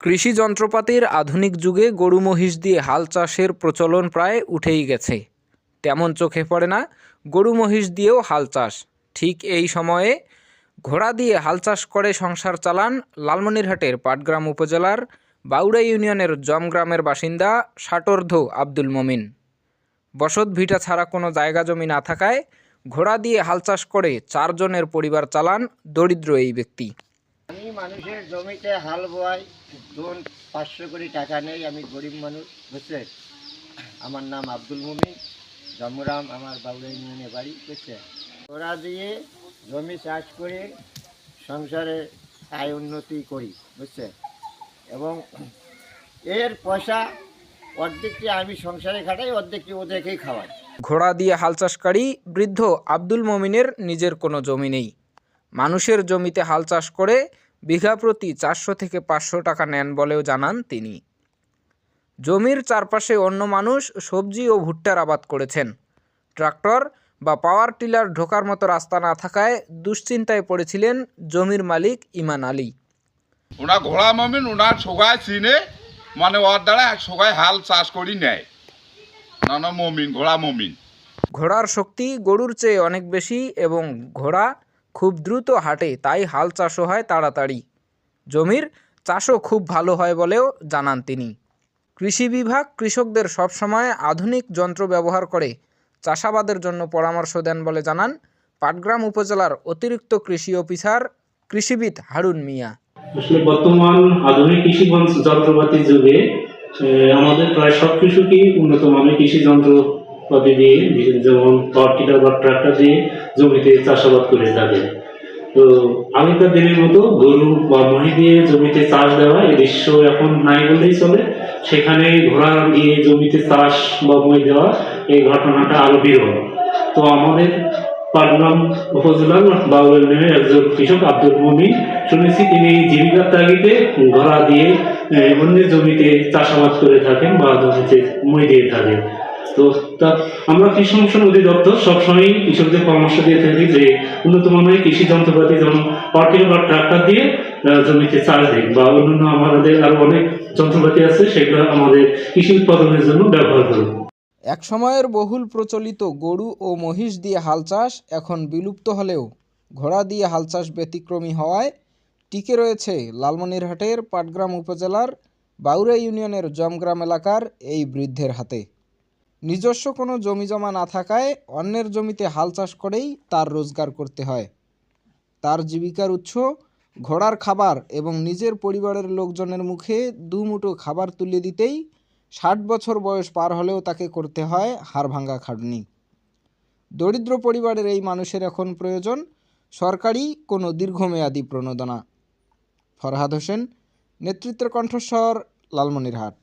কৃষি যন্ত্রপাতির আধুনিক যুগে গরু মহিষ দিয়ে হাল চাষের প্রচলন প্রায় উঠেই গেছে। তেমন চোখে পড়ে না, গরু মহিষ দিয়েও হাল চাষ। ঠিক এই সময়ে ঘোড়া দিয়ে হাল চাষ করে সংসার চালান লালমনিরহাটের পাটগ্রাম উপজেলার বাউড়া ইউনিয়নের জমগ্রামের বাসিন্দা ষাটোর্ধ আব্দুল মমিন। বসত ভিটা ছাড়া কোনো জায়গা জমি না থাকায় ঘোড়া দিয়ে হাল চাষ করে চারজনের পরিবার চালান দরিদ্র এই ব্যক্তি। মানুষের জমিতে হাল বোয়াই, ধরুন পাঁচশো কোটি টাকা নেই, আমি গরিব মানুষ বুঝছে আমার নাম আব্দুল মুমিন জমরাম আমার বাবুরা ইউনিয়নে বাড়ি বুঝছে ওরা দিয়ে জমি চাষ করে সংসারে আয় উন্নতি করি বুঝছে এবং এর পয়সা অর্ধেকটি আমি সংসারে খাটাই অর্ধেকটি ওদেরকেই খাওয়াই। ঘোড়া দিয়ে হাল চাষকারী বৃদ্ধ আব্দুল মমিনের নিজের কোনো জমি নেই। মানুষের জমিতে হাল চাষ করে বিঘা প্রতি চারশো থেকে পাঁচশো টাকা নেন বলেও জানান তিনি। জমির চারপাশে অন্য মানুষ সবজি ও ভুট্টার আবাদ করেছেন। ট্রাক্টর বা পাওয়ার টিলার ঢোকার মতো রাস্তা না থাকায় দুশ্চিন্তায় পড়েছিলেন জমির মালিক ইমান আলী। ওনা ঘোড়া মমিন ওনার সোগায় চিনে মানে ওর দ্বারা সোগায় হাল চাষ করি নেয়। না না মমিন ঘোড়া মমিন। ঘোড়ার শক্তি গরুর চেয়ে অনেক বেশি এবং ঘোড়া খুব দ্রুত হাঁটে, তাই হাল চাষও হয় তাড়াতাড়ি। জমির চাষও খুব ভালো হয় বলেও জানান তিনি। কৃষি বিভাগ কৃষকদের সবসময় আধুনিক যন্ত্র ব্যবহার করে চাষাবাদের জন্য পরামর্শ দেন বলে জানান পাটগ্রাম উপজেলার অতিরিক্ত কৃষি অফিসার কৃষিবিদ হারুন মিয়া। আসলে বর্তমান আধুনিক কৃষি যন্ত্রপাতির যুগে আমাদের প্রায় সব কৃষকই উন্নত মানের কৃষি যন্ত্রপাতি দিয়ে যেমন পাওয়ার টিলার বা ট্রাক্টর দিয়ে জমিতে চাষাবাদ করে থাকে তো আগেকার দিনের মতো গরু বা মহি দিয়ে জমিতে চাষ দেওয়া, এই দৃশ্য এখন নাই বললেই চলে। সেখানে ঘোড়া দিয়ে জমিতে চাষ বা মই দেওয়া, এই ঘটনাটা আরও বিরল। তো আমাদের পাটগ্রাম উপজেলার বাউল ইউনিয়নের একজন কৃষক আব্দুল মমিন শুনেছি, তিনি জীবিকার তাগিদে ঘোড়া দিয়ে অন্যের জমিতে চাষাবাদ করে থাকেন বা জমিতে মই দিয়ে থাকেন। তো তা আমরা কৃষি সম্প্রসারণ অধিদপ্তর সবসময় কৃষকদের পরামর্শ দিয়ে থাকি যে উন্নত মানের কৃষি যন্ত্রপাতি, যেমন পার্টিল বা ট্রাক্টর দিয়ে জমিতে চাষ দিন বা অন্যান্য আমাদের আরও অনেক যন্ত্রপাতি আছে, সেগুলো আমাদের কৃষি উৎপাদনের জন্য ব্যবহার করুন। এক সময়ের বহুল প্রচলিত গরু ও মহিষ দিয়ে হাল চাষ এখন বিলুপ্ত হলেও ঘোড়া দিয়ে হাল চাষ ব্যতিক্রমী হওয়ায় টিকে রয়েছে লালমনিরহাটের পাটগ্রাম উপজেলার বাউরা ইউনিয়নের জমগ্রাম এলাকার এই বৃদ্ধের হাতে। নিজস্ব কোনো জমিজমা না থাকায় অন্যের জমিতে হাল চাষ করেই তার রোজগার করতে হয়। তার জীবিকার উৎস ঘোড়ার খাবার এবং নিজের পরিবারের লোকজনের মুখে দুমুঠো খাবার তুলে দিতেই ষাট বছর বয়স পার হলেও তাকে করতে হয় হাড়ভাঙ্গা খাটনি। দরিদ্র পরিবারের এই মানুষের এখন প্রয়োজন সরকারি কোনো দীর্ঘমেয়াদী প্রণোদনা। ফরহাদ হোসেন, নেতৃত্বের কণ্ঠস্বর, লালমনিরহাট।